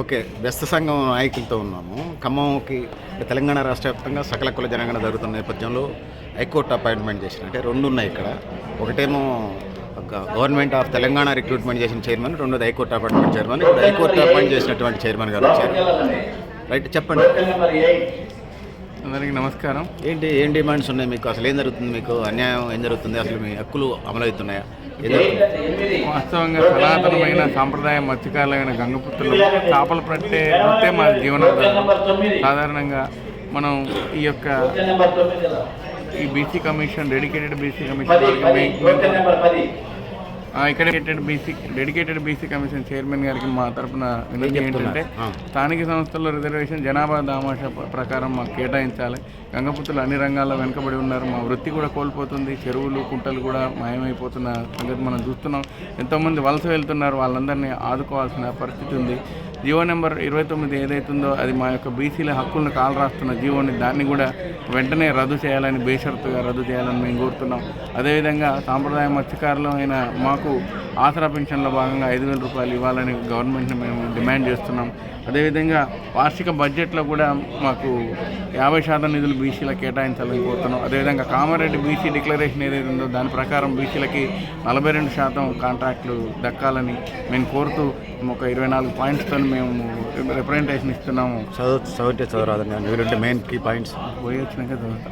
Okay వ్యస్త సంఘం నాయకులతో ఉన్నాము. ఖమ్మంకి తెలంగాణ రాష్ట్ర వ్యాప్తంగా సకల కుల జనగణన జరుగుతున్న నేపథ్యంలో హైకోర్టు అపాయింట్మెంట్ చేసిన అంటే రెండు ఉన్నాయి ఇక్కడ. ఒకటేమో గవర్నమెంట్ ఆఫ్ తెలంగాణ రిక్రూట్మెంట్ చేసిన చైర్మన్ రెండోది హైకోర్టు అపాయింట్మెంట్ చైర్మన్. ఇప్పుడు హైకోర్టు అపాయింట్ చేసినటువంటి చైర్మన్ గారు వచ్చారు. రైట్ చెప్పండి. అందరికీ నమస్కారం. ఏంటి ఏం డిమాండ్స్ ఉన్నాయి మీకు? అసలు ఏం జరుగుతుంది మీకు? అన్యాయం ఏం జరుగుతుంది? అసలు మీ హక్కులు అమలవుతున్నాయా వాస్తవంగా సనాతనమైన సాంప్రదాయ మత్స్యకారులైన గంగపుత్రులు చేపలు పట్టే వృత్తే మా జీవనోపాధి సాధారణంగా మనం ఈ యొక్క ఈ BC commission dedicated BC commission ఇక్కడ BC dedicated BC commission chairman గారికి మా తరపున వినతి ఏంటంటే. స్థానిక సంస్థల్లో రిజర్వేషన్ జనాభా దామాషా ప్ర- ప్రకారం మాకు కేటాయించాలి. గంగపుత్రులు అన్ని రంగాల్లో వెనుకబడి ఉన్నారు. మా వృత్తి కూడా కోల్పోతుంది. చెరువులు కుంటలు కూడా మాయమైపోతున్న సంగతి మనం చూస్తున్నాం. ఎంతోమంది వలస వెళ్తున్నారు. వాళ్ళందరినీ ఆదుకోవాల్సిన పరిస్థితి ఉంది. జీవో నెంబర్ ఇరవై తొమ్మిది ఏదైతుందో అది మా యొక్క బీసీల హక్కులను కాలు రాస్తున్న జీవోని దాన్ని కూడా వెంటనే రద్దు చేయాలని బేషరతుగా రద్దు చేయాలని మేము కోరుతున్నాం. అదేవిధంగా సాంప్రదాయ మత్స్యకారులు అయిన మాకు ఆసరా పెన్షన్లో భాగంగా ఐదు వేల రూపాయలు ఇవ్వాలని గవర్నమెంట్ని మేము డిమాండ్ చేస్తున్నాం. అదేవిధంగా వార్షిక బడ్జెట్లో కూడా మాకు యాభై శాతం నిధులు బీసీలకు కేటాయించాలని కోరుతున్నాం. అదేవిధంగా కామారెడ్డి బీసీ డిక్లరేషన్ ఏదైతే ఉందో దాని ప్రకారం బీసీలకి నలభై రెండు శాతం కాంట్రాక్టులు దక్కాలని మేము కోరుతూ ఒక ఇరవై నాలుగు పాయింట్స్తో మేము రిప్రజెంటేషన్ ఇస్తున్నాము. చదువు చదివితే చదవరాదండి వీలుంటే మెయిన్ కీ పాయింట్స్ పోయి వచ్చినాక చదువుతాం.